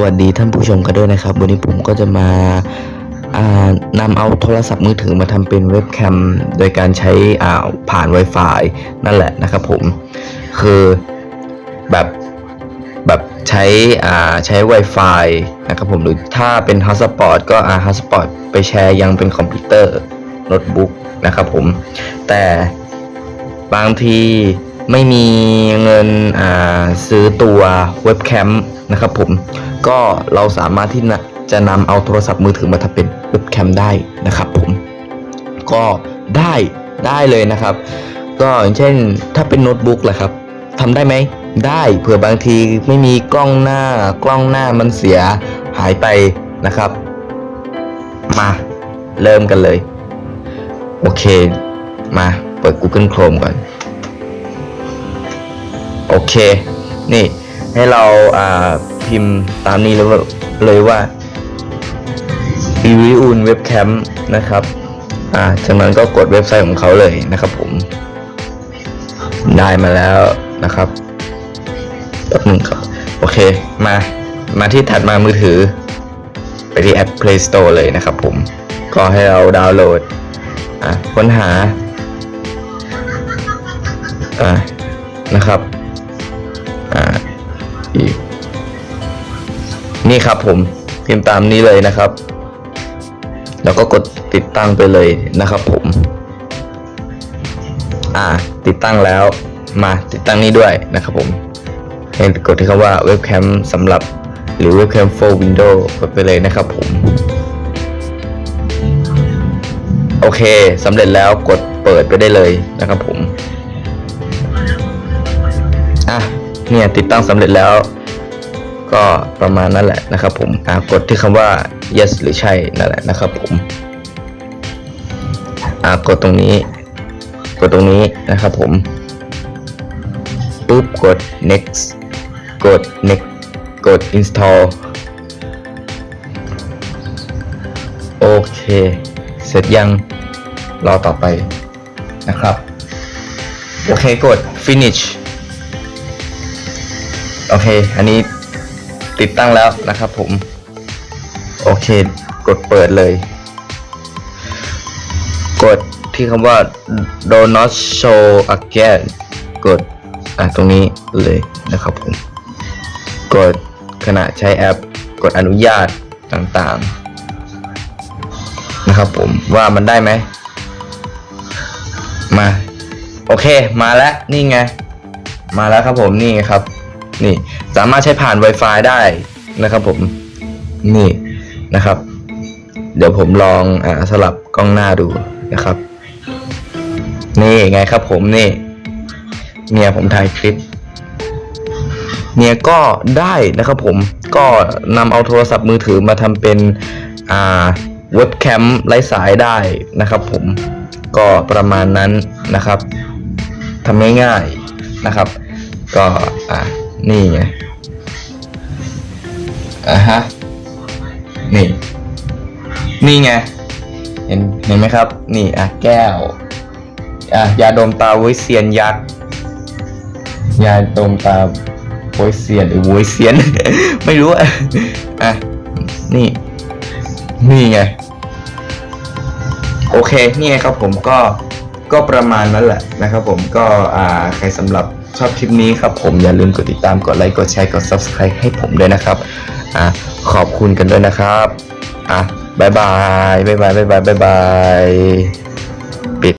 วัสดีท่านผู้ชมกันด้วยนะครับ วันนี้ผมก็จะมาานำเอาโทรศัพท์มือถือมาทำเป็นเว็บแคมโดยการใช้อ่าผ่าน Wi-Fi นั่นแหละนะครับผม คือแบบแบบใช้ใช้ Wi-Fi นะครับผมหรือถ้าเป็น Hotspot ก็อ่า Hotspot ไปแชร์ยังเป็นคอมพิวเตอร์โน้ตบุ๊กนะครับผม แต่บางที ไม่มีเงินซื้อตัวเว็บแคมนะครับผมก็เราสามารถที่จะนำเอาโทรศัพท์มือถือมาทำเป็นเว็บแคมได้นะครับผมก็ได้ได้เลยนะครับ ก็อย่างเช่นถ้าเป็นโน้ตบุ๊กแหละครับทำได้ไหมได้เผื่อบางทีไม่มีกล้องหน้ากล้องหน้ามันเสียหายไปนะครับ มาเริ่มกันเลย โอเค มาเปิด Google Chrome ก่อน โอเค นี่ให้เราอ่าพิมพ์ตามนี้เลยว่าเลยว่ารีวิวเว็บแคมนะครับอ่าจากนั้นก็กดเว็บไซต์ของเขาเลยนะครับผม ได้มาแล้วนะครับแป๊บนึงครับ โอเค มา มาที่ถัดมามือถือ ไปที่แอป Play Store เลยนะครับผม ก็ให้เราดาวน์โหลด อะค้นหา อ่านะครับ นี่ครับผมพิมพ์ตามนี้เลยนะครับ แล้วก็กดติดตั้งไปเลยนะครับ ผม อ่า ติดตั้งแล้วมาติดตั้งนี้ด้วยนะครับผมให้กดที่คำว่าเว็บแคมสำหรับหรือเว็บแคม for Windows กดไปเลยนะครับผม โอเคสำเร็จแล้วกดเปิดไปได้เลยนะครับผม อะเนี่ยติดตั้งสำเร็จแล้ว ก็ประมาณนั่นแหละนะครับผมอ่ากดที่คำว่า yes หรือใช่นั่นแหละนะครับผมอ่ากดตรงนี้ กดตรงนี้นะครับผมปุ๊บกด next กด next กด install โอเค เสร็จยังรอต่อไปนะครับ โอเคกด finish โอเค อันนี้ ติดตั้งแล้วนะครับผม โอเค กดเปิดเลย กดที่คำว่า do not show again กดอะตรงนี้เลยนะครับผม กดขณะใช้แอป กดอนุญาตต่างๆ นะครับผมว่ามันได้ไหม มา โอเคมาแล้วนี่ไง มาแล้วครับผมนี่ครับ นี่สามารถใช้ผ่าน Wi-Fi ได้นะครับผมนี่นะครับ เดี๋ยวผมลองอสลับกล้องหน้าดูนะครับ นี่ไงครับผมนี่เนี่ยผมถ่ายคลิปเนี่ยก็ได้นะครับผมก็นำเอาโทรศัพท์มือถือมาทำเป็นอ่าเว็บแคมไร้สายได้นะครับผมก็ประมาณนั้นนะครับทำง่ายๆนะครับ ก็อ่า นี่ไงอะฮะ นี่ นี่ไง เห็น เห็นไหมครับ นี่ อะ แก้ว อะ ยาดมตาวิเซียนยักษ์ ยาดมตาโวยเซียนหรือโวยเซียน ไม่รู้อะ อะ นี่ นี่ไง โอเค นี่ไงครับผมก็ ก็ประมาณนั้นแหละนะครับผม ก็ อ่า ใครสำหรับ ชอบคลิปนี้ครับผมอย่าลืมกดติดตามกดไลค์กดแชร์กด subscribe ให้ผมด้วยนะครับอะขอบคุณกันด้วยนะครับอะบายบายบายบายบายบายบาย